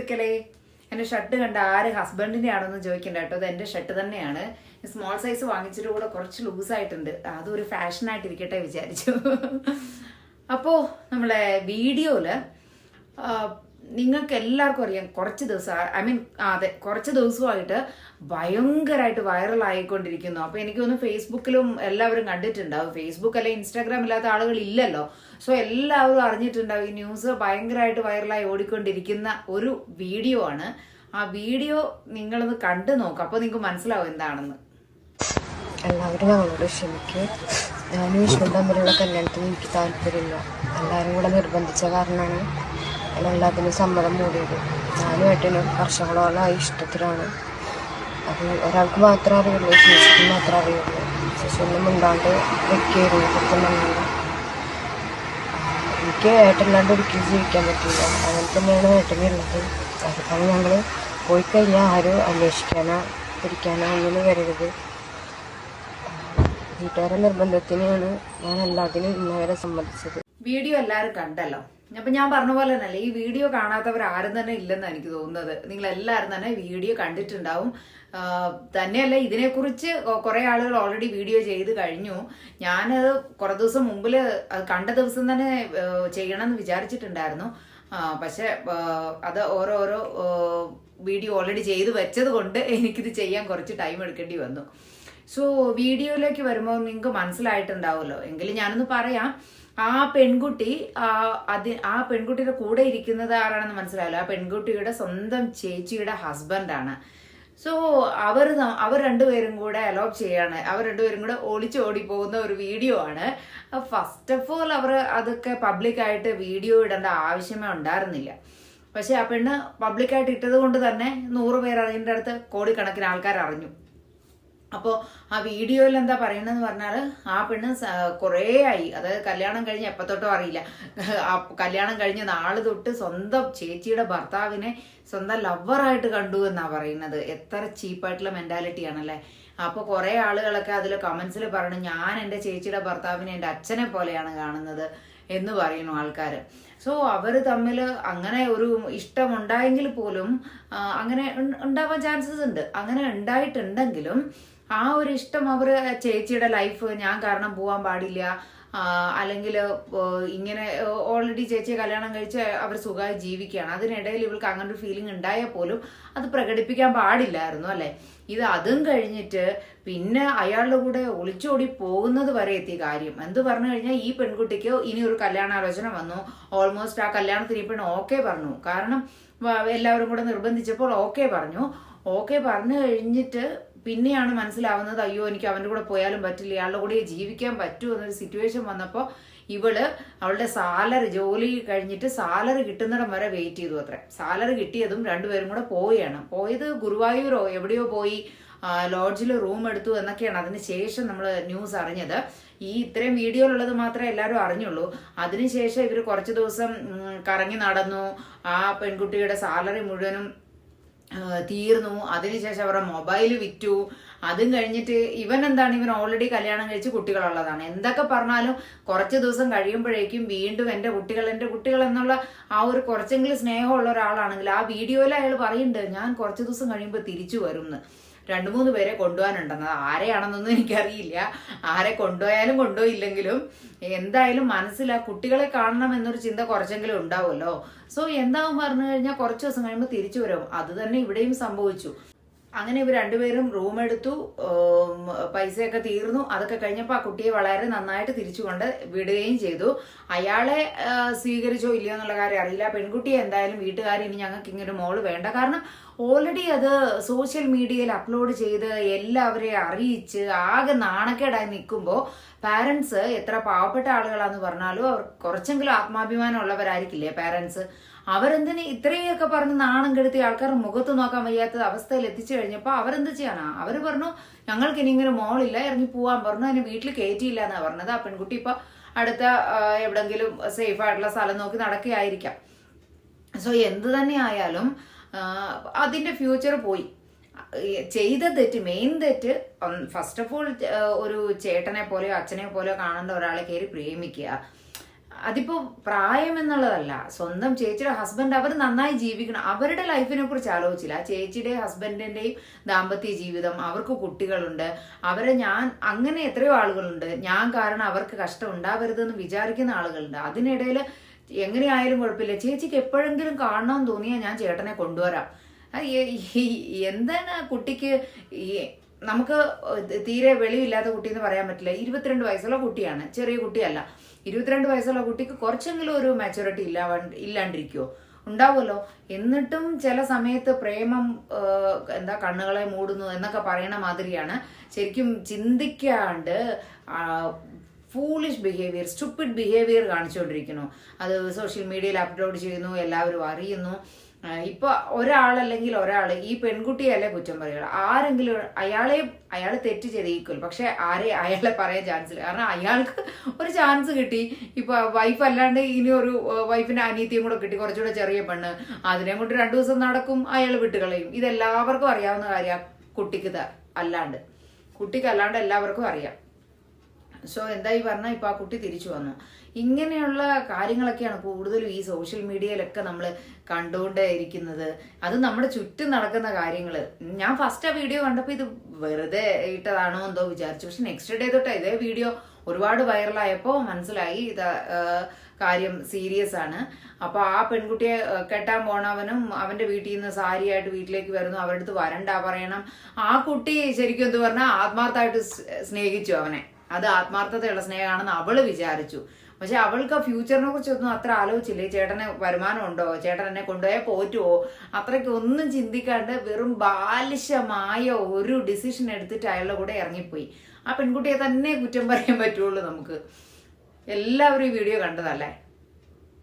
സുഹൃത്തുക്കളെ എന്റെ ഷർട്ട് കണ്ട ആര് ഹസ്ബൻഡിന്റെ ആണെന്ന് ചോദിക്കണ്ട കേട്ടോ. ഇത് എന്റെ ഷർട്ട് തന്നെയാണ്. സ്മോൾ സൈസ് വാങ്ങിച്ചിട്ട് കൂടെ കുറച്ച് ലൂസായിട്ടുണ്ട്. അതൊരു ഫാഷനായിട്ടിരിക്കട്ടെ വിചാരിച്ചു. അപ്പോൾ നമ്മളെ വീഡിയോയിൽ നിങ്ങൾക്ക് എല്ലാവർക്കും അറിയാം കുറച്ച് ദിവസം ഐ മീൻ അതെ കുറച്ച് ദിവസമായിട്ട് ഭയങ്കരമായിട്ട് വൈറൽ ആയിക്കൊണ്ടിരിക്കുന്നു. അപ്പോൾ എനിക്ക് തോന്നുന്നു ഫേസ്ബുക്കിലും എല്ലാവരും കണ്ടിട്ടുണ്ടാവും. ഫേസ്ബുക്ക് അല്ലെ ഇൻസ്റ്റാഗ്രാം ഇല്ലാത്ത ആളുകൾ ഇല്ലല്ലോ. സോ എല്ലാവരും അറിഞ്ഞിട്ടുണ്ടാവും ഈ ന്യൂസ് ഭയങ്കരമായിട്ട് വൈറലായി ഓടിക്കൊണ്ടിരിക്കുന്ന ഒരു വീഡിയോ ആണ്. ആ വീഡിയോ നിങ്ങളൊന്ന് കണ്ടു നോക്കാം. അപ്പോൾ നിങ്ങൾക്ക് മനസ്സിലാവും എന്താണെന്ന്. എല്ലാവരും ഞങ്ങളോട് ക്ഷമിക്കും. ഞാനും വിഷ്ണു തമ്മിലുള്ള കല്യാണത്തിന് എനിക്ക് താല്പര്യമില്ല. എല്ലാവരും കൂടെ നിർബന്ധിച്ച കാരണമാണ്. ഞാൻ എല്ലാത്തിനും സമ്മതം മൂടിയത്. ഞാനും ഏട്ടനും വർഷങ്ങളോളമായി ഇഷ്ടത്തിലാണ്. അത് ഒരാൾക്ക് മാത്രമേ അറിയുള്ളൂ ശിശുക്ക് മാത്രമേ അറിയുള്ളൂ. ശിശുവിനും മുണ്ടാണ്ട് വെക്കുകയായിരുന്നു പറഞ്ഞാൽ എനിക്ക് ഏട്ടനില്ലാണ്ട് ഒരിക്കലും ജീവിക്കാൻ പറ്റില്ല അങ്ങനെ തന്നെയാണ് ഏട്ടനുള്ളത് അതുപോലെ ഞങ്ങൾ പോയി കഴിഞ്ഞാൽ ആരും അന്വേഷിക്കാനോ പിടിക്കാനോ ഒന്നും വരരുത്. വീട്ടുകാരുടെ നിർബന്ധത്തിനെയാണ് ഞാൻ എല്ലാത്തിനും ഇന്നവരെ സമ്മതിച്ചത്. വീഡിയോ എല്ലാവരും കണ്ടല്ലോ? അപ്പൊ ഞാൻ പറഞ്ഞ പോലെ തന്നെ ഈ വീഡിയോ കാണാത്തവർ ആരും തന്നെ ഇല്ലെന്ന് എനിക്ക് തോന്നുന്നത്. നിങ്ങൾ എല്ലാവരും തന്നെ വീഡിയോ കണ്ടിട്ടുണ്ടാവും. തന്നെയല്ല ഇതിനെക്കുറിച്ച് കുറേ ആളുകൾ ഓൾറെഡി വീഡിയോ ചെയ്ത് കഴിഞ്ഞു. ഞാനത് കുറേ ദിവസം മുമ്പിൽ കണ്ട ദിവസം തന്നെ ചെയ്യണമെന്ന് വിചാരിച്ചിട്ടുണ്ടായിരുന്നു. പക്ഷെ അത് ഓരോരോ വീഡിയോ ഓൾറെഡി ചെയ്ത് വെച്ചത് കൊണ്ട് എനിക്കിത് ചെയ്യാൻ കുറച്ച് ടൈം എടുക്കേണ്ടി വന്നു. സോ വീഡിയോയിലേക്ക് വരുമ്പോൾ നിങ്ങൾക്ക് മനസ്സിലായിട്ടുണ്ടാവുമല്ലോ. എങ്കിലും ഞാനൊന്ന് പറയാം. ആ പെൺകുട്ടി അതി ആ പെൺകുട്ടിയുടെ കൂടെ ഇരിക്കുന്നത് ആരാണെന്ന് മനസ്സിലാവില്ല ആ പെൺകുട്ടിയുടെ സ്വന്തം ചേച്ചിയുടെ ഹസ്ബൻഡാണ് സോ അവർ അവർ രണ്ടുപേരും കൂടെ അലോപ് ചെയ്യാണ്. അവർ രണ്ടുപേരും കൂടെ ഒളിച്ചോടി പോകുന്ന ഒരു വീഡിയോ ആണ്. ഫസ്റ്റ് ഓഫ് ഓൾ അവർ അതൊക്കെ പബ്ലിക്കായിട്ട് വീഡിയോ ഇടേണ്ട ആവശ്യമേ ഉണ്ടായിരുന്നില്ല. പക്ഷെ ആ പെണ്ണ് പബ്ലിക്കായിട്ട് ഇട്ടത് കൊണ്ട് തന്നെ നൂറ് പേർ അതിന്റെ അടുത്ത് കോടിക്കണക്കിന് ആൾക്കാർ അറിഞ്ഞു അപ്പോൾ ആ വീഡിയോയിൽ എന്താ പറയണതെന്ന് പറഞ്ഞാൽ ആ പെണ്ണ് കുറേ ആയി അതായത് കല്യാണം കഴിഞ്ഞ് എപ്പോൾ തൊട്ടോ അറിയില്ല കല്യാണം കഴിഞ്ഞ നാൾ തൊട്ട് സ്വന്തം ചേച്ചിയുടെ ഭർത്താവിനെ സ്വന്തം ലവറായിട്ട് കണ്ടു എന്നാ പറയുന്നത്. എത്ര ചീപ്പായിട്ടുള്ള മെന്റാലിറ്റി ആണല്ലേ അപ്പോൾ കുറേ ആളുകളൊക്കെ അതിൽ കമൻസിൽ പറഞ്ഞു ഞാൻ എന്റെ ചേച്ചിയുടെ ഭർത്താവിനെ എന്റെ അച്ഛനെ പോലെയാണ് കാണുന്നത് എന്ന് പറയുന്നു ആൾക്കാർ സോ അവർ തമ്മിൽ അങ്ങനെ ഒരു ഇഷ്ടം ഉണ്ടായെങ്കിൽ പോലും അങ്ങനെ ഉണ്ടാവാൻ ചാൻസസ് ഉണ്ട്. അങ്ങനെ ഉണ്ടായിട്ടുണ്ടെങ്കിലും ആ ഒരു ഇഷ്ടം അവർ ചേച്ചിയുടെ ലൈഫ് ഞാൻ കാരണം പോവാൻ പാടില്ല. അല്ലെങ്കിൽ ഇങ്ങനെ ഓൾറെഡി ചേച്ചിയെ കല്യാണം കഴിച്ച് അവർ സുഖമായി ജീവിക്കുകയാണ്. അതിനിടയിൽ ഇവൾക്ക് അങ്ങനെ ഒരു ഫീലിംഗ് ഉണ്ടായാൽ പോലും അത് പ്രകടിപ്പിക്കാൻ പാടില്ലായിരുന്നു അല്ലെ? ഇത് അതും കഴിഞ്ഞിട്ട് പിന്നെ അയാളുടെ കൂടെ ഒളിച്ചോടി പോകുന്നത് വരെ എത്തിയ കാര്യം. എന്ത് പറഞ്ഞു കഴിഞ്ഞാൽ ഈ പെൺകുട്ടിക്ക് ഇനി ഒരു കല്യാണാലോചന വന്നു. ഓൾമോസ്റ്റ് ആ കല്യാണത്തിന് ഈ പെണ്ണ് ഓക്കെ പറഞ്ഞു. കാരണം എല്ലാവരും കൂടെ നിർബന്ധിച്ചപ്പോൾ ഓക്കെ പറഞ്ഞു. ഓക്കെ പറഞ്ഞു കഴിഞ്ഞിട്ട് പിന്നെയാണ് മനസ്സിലാവുന്നത് അയ്യോ എനിക്ക് അവന്റെ കൂടെ പോയാലും പറ്റില്ല ഇയാളുടെ കൂടെ ജീവിക്കാൻ പറ്റൂ എന്നൊരു സിറ്റുവേഷൻ വന്നപ്പോൾ ഇവൾ അവളുടെ സാലറി ജോലി കഴിഞ്ഞിട്ട് സാലറി കിട്ടുന്നിടം വരെ വെയിറ്റ് ചെയ്തു അത്ര. സാലറി കിട്ടിയതും രണ്ടുപേരും കൂടെ പോവുകയാണ്. പോയത് ഗുരുവായൂരോ എവിടെയോ പോയി ലോഡ്ജിൽ റൂം എടുത്തു എന്നൊക്കെയാണ് അതിന് ശേഷം നമ്മൾ ന്യൂസ് അറിഞ്ഞത്. ഈ ഇത്രയും വീഡിയോയിലുള്ളത് മാത്രമേ എല്ലാവരും അറിഞ്ഞുള്ളൂ. അതിനുശേഷം ഇവർ കുറച്ച് ദിവസം കറങ്ങി നടന്നു. ആ പെൺകുട്ടിയുടെ സാലറി മുഴുവനും തീർന്നു. അതിനുശേഷം അവരുടെ മൊബൈൽ വിറ്റു. അതും കഴിഞ്ഞിട്ട് ഇവൻ എന്താണ്? ഇവൻ ഓൾറെഡി കല്യാണം കഴിച്ച് കുട്ടികളുള്ളതാണ്. എന്തൊക്കെ പറഞ്ഞാലും കുറച്ച് ദിവസം കഴിയുമ്പോഴേക്കും വീണ്ടും എന്റെ കുട്ടികൾ എന്റെ കുട്ടികൾ എന്നുള്ള ആ ഒരു കുറച്ചെങ്കിലും സ്നേഹമുള്ള ഒരാളാണെങ്കിൽ ആ വീഡിയോയിൽ അയാൾ പറയുന്നുണ്ട് ഞാൻ കുറച്ച് ദിവസം കഴിയുമ്പോൾ തിരിച്ചു വരും എന്ന് രണ്ടു മൂന്ന് പേരെ കൊണ്ടുപോകാനുണ്ടെന്ന് ആരെയാണെന്നൊന്നും എനിക്കറിയില്ല. ആരെ കൊണ്ടുപോയാലും കൊണ്ടുപോയില്ലെങ്കിലും എന്തായാലും മനസ്സിൽ ആ കുട്ടികളെ കാണണം എന്നൊരു ചിന്ത കുറച്ചെങ്കിലും ഉണ്ടാവുമല്ലോ. സോ എന്താവും പറഞ്ഞു കഴിഞ്ഞാൽ കുറച്ച് ദിവസം കഴിയുമ്പോൾ തിരിച്ചു വരും. അത് തന്നെ ഇവിടെയും സംഭവിച്ചു. അങ്ങനെ ഇവർ രണ്ടുപേരും റൂം എടുത്തു പൈസയൊക്കെ തീർന്നു. അതൊക്കെ കഴിഞ്ഞപ്പോൾ ആ കുട്ടിയെ വളരെ നന്നായിട്ട് തിരിച്ചുകൊണ്ട് വിടുകയും ചെയ്തു. അയാളെ സ്വീകരിച്ചോ ഇല്ലയോ എന്നുള്ള കാര്യം അറിയില്ല. പെൺകുട്ടിയെ എന്തായാലും വീട്ടുകാർ ഇനി ഞങ്ങൾക്ക് ഇങ്ങനൊരു മോൾ വേണ്ട. കാരണം ഓൾറെഡി അത് സോഷ്യൽ മീഡിയയിൽ അപ്ലോഡ് ചെയ്ത് എല്ലാവരെയും അറിയിച്ച് ആകെ നാണക്കേടായി നിൽക്കുമ്പോൾ പാരൻസ് എത്ര പാവപ്പെട്ട ആളുകളാണെന്ന് പറഞ്ഞാലും അവർ കുറച്ചെങ്കിലും ആത്മാഭിമാനം ഉള്ളവരായിരിക്കില്ലേ പാരൻസ് അവരെന്തിന് ഇത്രയൊക്കെ പറഞ്ഞ് നാണം കെടുത്തി ആൾക്കാർ മുഖത്ത് നോക്കാൻ വയ്യാത്ത അവസ്ഥയിൽ എത്തിച്ചു കഴിഞ്ഞപ്പോൾ അവരെന്ത് ചെയ്യാനാ അവർ പറഞ്ഞു ഞങ്ങൾക്ക് ഇനി ഇങ്ങനെ മോളില്ല ഇറങ്ങി പോവാൻ പറഞ്ഞു. അതിന് വീട്ടിൽ കയറ്റിയില്ല എന്നാ പറഞ്ഞത്. ആ പെൺകുട്ടി ഇപ്പൊ അടുത്ത എവിടെങ്കിലും സേഫ് ആയിട്ടുള്ള സ്ഥലം നോക്കി നടക്കുകയായിരിക്കാം. സോ എന്ത് തന്നെ ആയാലും അതിന്റെ ഫ്യൂച്ചർ പോയി. ചെയ്ത തെറ്റ് മെയിൻ തെറ്റ് ഫസ്റ്റ് ഓഫ് ഓൾ ഒരു ചേട്ടനെ പോലെയോ അച്ഛനെ പോലെയോ കാണേണ്ട ഒരാളെ കയറി പ്രേമിക്കുക. അതിപ്പോ പ്രായം എന്നുള്ളതല്ല. സ്വന്തം ചേച്ചിയുടെ ഹസ്ബൻഡ് അവർ നന്നായി ജീവിക്കണം. അവരുടെ ലൈഫിനെ കുറിച്ച് ആലോചിച്ചില്ല. ചേച്ചിയുടെ ഹസ്ബൻഡിന്റെയും ദാമ്പത്യ ജീവിതം അവർക്ക് കുട്ടികളുണ്ട്. അവരെ ഞാൻ അങ്ങനെ എത്രയോ ആളുകളുണ്ട്. ഞാൻ കാരണം അവർക്ക് കഷ്ടം ഉണ്ടാവരുതെന്ന് വിചാരിക്കുന്ന ആളുകളുണ്ട്. അതിനിടയിൽ എങ്ങനെയായാലും കുഴപ്പമില്ല. ചേച്ചിക്ക് എപ്പോഴെങ്കിലും കാണണമെന്ന് തോന്നിയാൽ ഞാൻ ചേട്ടനെ കൊണ്ടുവരാം. എന്താണ് കുട്ടിക്ക് നമുക്ക് തീരെ വെളിയില്ലാത്ത കുട്ടി എന്ന് പറയാൻ പറ്റില്ല. ഇരുപത്തിരണ്ട് വയസ്സുള്ള കുട്ടിയാണ്. ചെറിയ കുട്ടിയല്ല. ഇരുപത്തിരണ്ട് വയസ്സുള്ള കുട്ടിക്ക് കുറച്ചെങ്കിലും ഒരു മെച്ചൂരിറ്റി ഇല്ല ഇല്ലാണ്ടിരിക്കുമോ ഉണ്ടാവുമല്ലോ. എന്നിട്ടും ചില സമയത്ത് പ്രേമം എന്താ കണ്ണുകളെ മൂടുന്നു എന്നൊക്കെ പറയണ മാതിരിയാണ്. ശരിക്കും ചിന്തിക്കാണ്ട് ഫൂളിഷ് ബിഹേവിയർ സ്റ്റുപ്പിഡ് ബിഹേവിയർ കാണിച്ചുകൊണ്ടിരിക്കുന്നു. അത് സോഷ്യൽ മീഡിയയിൽ അപ്ലോഡ് ചെയ്യുന്നു എല്ലാവരും അറിയുന്നു. ഇപ്പൊ ഒരാളല്ലെങ്കിൽ ഒരാൾ ഈ പെൺകുട്ടിയല്ലേ കുറ്റം പറയുക. ആരെങ്കിലും അയാളെ അയാൾ തെറ്റ് ചെയ്തേക്കും. പക്ഷെ ആരെ അയാളെ പറയാൻ ചാൻസ് ഇല്ല. കാരണം അയാൾക്ക് ഒരു ചാൻസ് കിട്ടി. ഇപ്പൊ വൈഫ് അല്ലാണ്ട് ഇനി ഒരു വൈഫിന്റെ അനീതിയും കൂടെ കിട്ടി. കുറച്ചുകൂടെ ചെറിയ പെണ്ണ്. അതിനെ കൊണ്ട് രണ്ടു ദിവസം നടക്കും അയാൾ വിട്ടുകളയും. ഇതെല്ലാവർക്കും അറിയാവുന്ന കാര്യ കുട്ടിക്ക് അല്ലാണ്ട്. കുട്ടിക്ക് അല്ലാണ്ട് എല്ലാവർക്കും അറിയാം. സോ എന്തായി പറഞ്ഞാൽ ഇപ്പൊ ആ കുട്ടി തിരിച്ചു വന്നു. ഇങ്ങനെയുള്ള കാര്യങ്ങളൊക്കെയാണ് കൂടുതലും ഈ സോഷ്യൽ മീഡിയയിലൊക്കെ നമ്മൾ കണ്ടുകൊണ്ടേ ഇരിക്കുന്നത്. അത് നമ്മുടെ ചുറ്റും നടക്കുന്ന കാര്യങ്ങൾ ഞാൻ ഫസ്റ്റ് ആ വീഡിയോ കണ്ടപ്പോൾ ഇത് വെറുതെ ഇട്ടതാണോ എന്തോ വിചാരിച്ചു. പക്ഷെ നെക്സ്റ്റ് ഡേ തൊട്ട് ഇതേ വീഡിയോ ഒരുപാട് വൈറലായപ്പോൾ മനസ്സിലായി ഇത് കാര്യം സീരിയസ് ആണ്. അപ്പോൾ ആ പെൺകുട്ടിയെ കെട്ടാൻ പോണവനും അവന്റെ വീട്ടിൽ നിന്ന് സാരിയായിട്ട് വീട്ടിലേക്ക് വരുന്നു. അവരുടെ അടുത്ത് വരണ്ട പറയണം. ആ കുട്ടി ശരിക്കും എന്ത് പറഞ്ഞാൽ ആത്മാർത്ഥമായിട്ട് സ്നേഹിച്ചു അവനെ. അത് ആത്മാർത്ഥതയുള്ള സ്നേഹമാണെന്ന് അവൾ വിചാരിച്ചു. പക്ഷെ അവൾക്ക് ഫ്യൂച്ചറിനെ കുറിച്ചൊന്നും അത്ര ആലോചിച്ചില്ലേ. ചേട്ടന് വരുമാനം ഉണ്ടോ? ചേട്ടൻ എന്നെ കൊണ്ടുപോയാൽ പോറ്റുവോ? അത്രയ്ക്ക് ഒന്നും ചിന്തിക്കാണ്ട് വെറും ബാലിശമായ ഒരു ഡിസിഷൻ എടുത്തിട്ട് അയാളുടെ കൂടെ ഇറങ്ങിപ്പോയി. ആ പെൺകുട്ടിയെ തന്നെ കുറ്റം പറയാൻ പറ്റുള്ളൂ നമുക്ക്. എല്ലാവരും ഈ വീഡിയോ കണ്ടതല്ലേ?